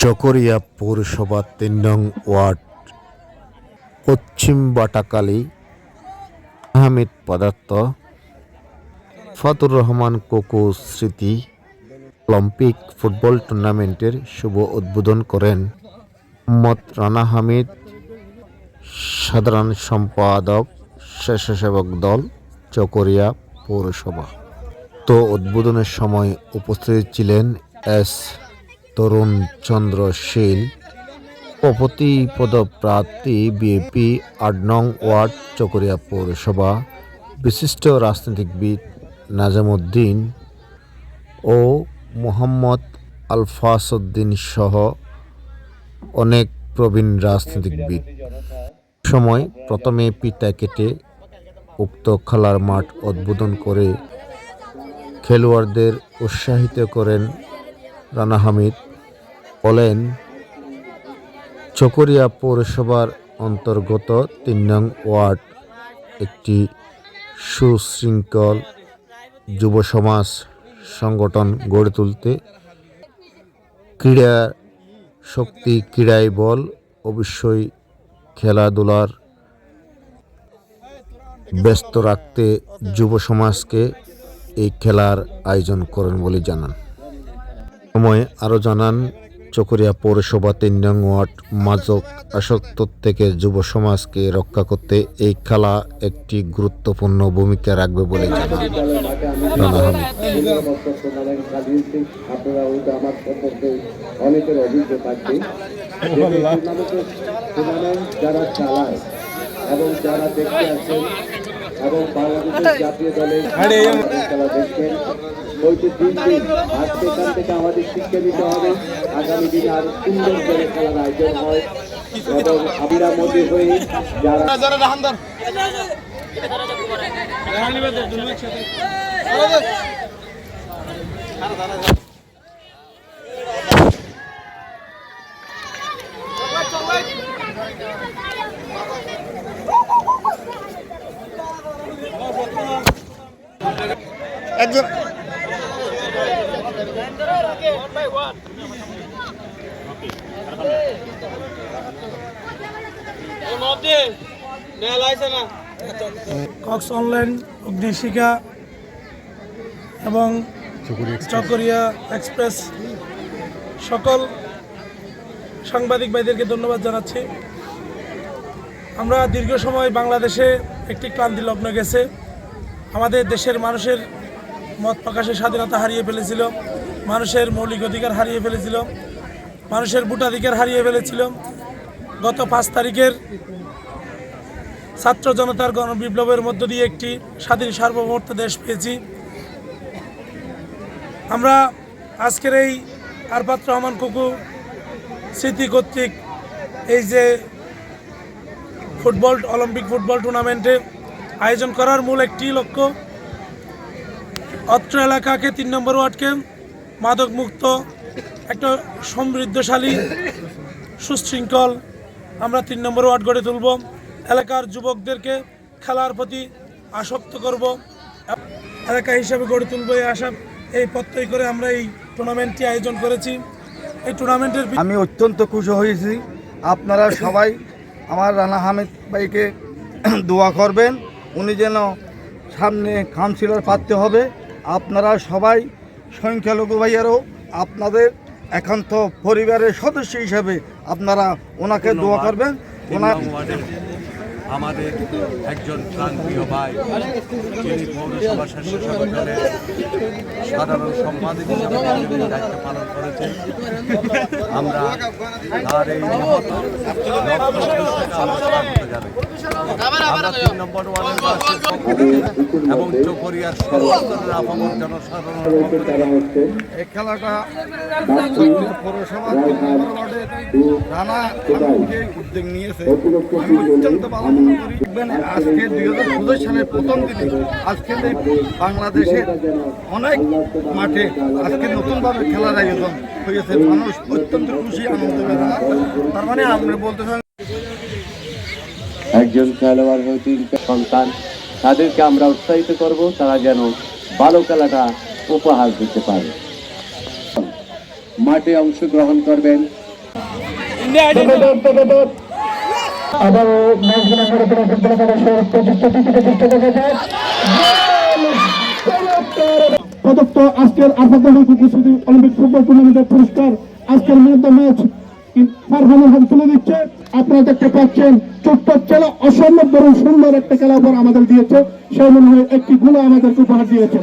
চকরিয়া পৌরসভা তিন নং ওয়ার্ড পশ্চিম বাটাকালী আহমেদ পদার্থ, ফাতুর রহমান কোকো স্মৃতি, অলিম্পিক ফুটবল টুর্নামেন্টের শুভ উদ্বোধন করেন মোহাম্মদ রানা হামিদ, সাধারণ সম্পাদক, স্বেচ্ছাসেবক দল, চকরিয়া পৌরসভা। তো উদ্বোধনের সময় উপস্থিত ছিলেন এস তরুণ চন্দ্র শীল সভাপতি পদপ্রার্থী বিএপি আট নং ওয়ার্ড চকরিয়া পৌরসভা বিশিষ্ট রাজনীতিবিদ নাজামুদ্দিন ও মোহাম্মদ আলফাসউদ্দিন সহ অনেক প্রবীণ রাজনীতিবিদ সময় প্রথমে পিতা কেটে উক্ত খেলার মাঠ উদ্বোধন করে খেলোয়াড়দের উৎসাহিত করেন রানা হামিদ। বলেন, চকরিয়া পৌরসভার অন্তর্গত তিন নং ওয়ার্ড একটি সুশৃঙ্খল যুব সমাজ সংগঠন গড়ে তুলতে ক্রীড়া শক্তি ক্রীড়াই বল অবশ্যই খেলাধুলার ব্যস্ত রাখতে যুব সমাজকে এই খেলার আয়োজন করেন বলে জানান। সময় আরও জানান চকরিয়া পৌরসভা তিন নং ওয়ার্ড মাদক আসক্ত থেকে যুব সমাজকে রক্ষা করতে এই খেলা একটি গুরুত্বপূর্ণ ভূমিকা রাখবে বলে এবং যারা দেখতে আসেন এবং বাংলাদেশের জাতীয় দলের খেলা দেখছেন হয়তো দিন দিন আজ সেখান থেকে আমাদের শিক্ষা নিতে হবে। আগামী দিনে আরও সুন্দর করে খেলার আয়োজন হয়। এবং আবিরা মধ্যে হয়ে যারা একজন কক্স অনলাইন অগ্নিশিকা এবং চকরিয়া এক্সপ্রেস। সকল সাংবাদিক ভাইদেরকে ধন্যবাদ জানাচ্ছি। আমরা দীর্ঘ সময় বাংলাদেশে একটি ক্লান্তি লগ্ন গেছে। আমাদের দেশের মানুষের মত প্রকাশের স্বাধীনতা হারিয়ে ফেলেছিল। মানুষের মৌলিক অধিকার হারিয়ে ফেলেছিল। মানুষের ভোটাধিকার হারিয়ে ফেলেছিল। গত পাঁচ তারিখের ছাত্র জনতার গণবিপ্লবের মধ্য দিয়ে একটি স্বাধীন সার্বভৌমত্ব দেশ পেয়েছি। আমরা আজকের এই আরপাত্র রহমান কুকু স্মৃতি কর্তৃক এই যে ফুটবল, অলিম্পিক ফুটবল টুর্নামেন্টে আয়োজন করার মূল একটি লক্ষ্য, অত্র এলাকাকে তিন নম্বর ওয়ার্ডকে মাদক মুক্ত একটা সমৃদ্ধশালী, সুশৃঙ্খল আমরা তিন নম্বর ওয়ার্ড গড়ে তুলব। এলাকার যুবকদেরকে খেলার প্রতি আসক্ত করব। এলাকা হিসাবে গড়ে তুলব এই আশা, এই প্রত্যয় করে আমরা এই টুর্নামেন্টটি আয়োজন করেছি। এই টুর্নামেন্টের আমি অত্যন্ত খুশি হয়েছি। আপনারা সবাই আমার রানা হামিদ ভাইকে দোয়া করবেন। উনি যেন সামনে কাউন্সিলর পাততে হবে। আপনারা সবাই সংখ্যালঘু ভাইয়ারও আপনাদের একান্ত পরিবারের সদস্য হিসাবে আপনারা ওনাকে দোয়া করবেন। ওনার আমাদের একজন প্রাণপ্রিয় ভাই, যিনি পৌরসভা স্বেচ্ছাসেবক দলের সাধারণ সম্পাদক হিসাবে দায়িত্ব পালন করেছেন। আমরা তার এই এবং চকরিয়ার সর্বস্তরের হচ্ছে এই খেলাটা পৌরসভা রানা উদ্যোগ নিয়েছে। আমি অত্যন্ত ভালো আজকে দুই হাজার পঁচিশ সালের প্রথম দিনে আজকে বাংলাদেশের অনেক মাঠে আজকে নতুনভাবে খেলার আয়োজন হয়েছে। মানুষ অত্যন্ত খুশি আনন্দ তার মানে আমরা বলতে চাই একজন খেলোয়াড় হয়ে তিনটা সন্তান তাদেরকে আমরা উৎসাহিত করব তারা যেন ভালো খেলাটা উপহার দিতে পারে। মাঠে অংশগ্রহণ করবেন। প্রদত্ত আজকের আফাদানি অলিম্পিক ফুটবল টুর্নামেন্টের পুরস্কার, আজকের ম্যাচ তুলে দিচ্ছে। আপনারা দেখতে পাচ্ছেন, ছোট্ট খেলা, অসম্ভব সুন্দর একটা খেলা উপর আমাদের দিয়েছে। সেই মনে হয় একটি গুলো আমাদেরকে উপহার দিয়েছে।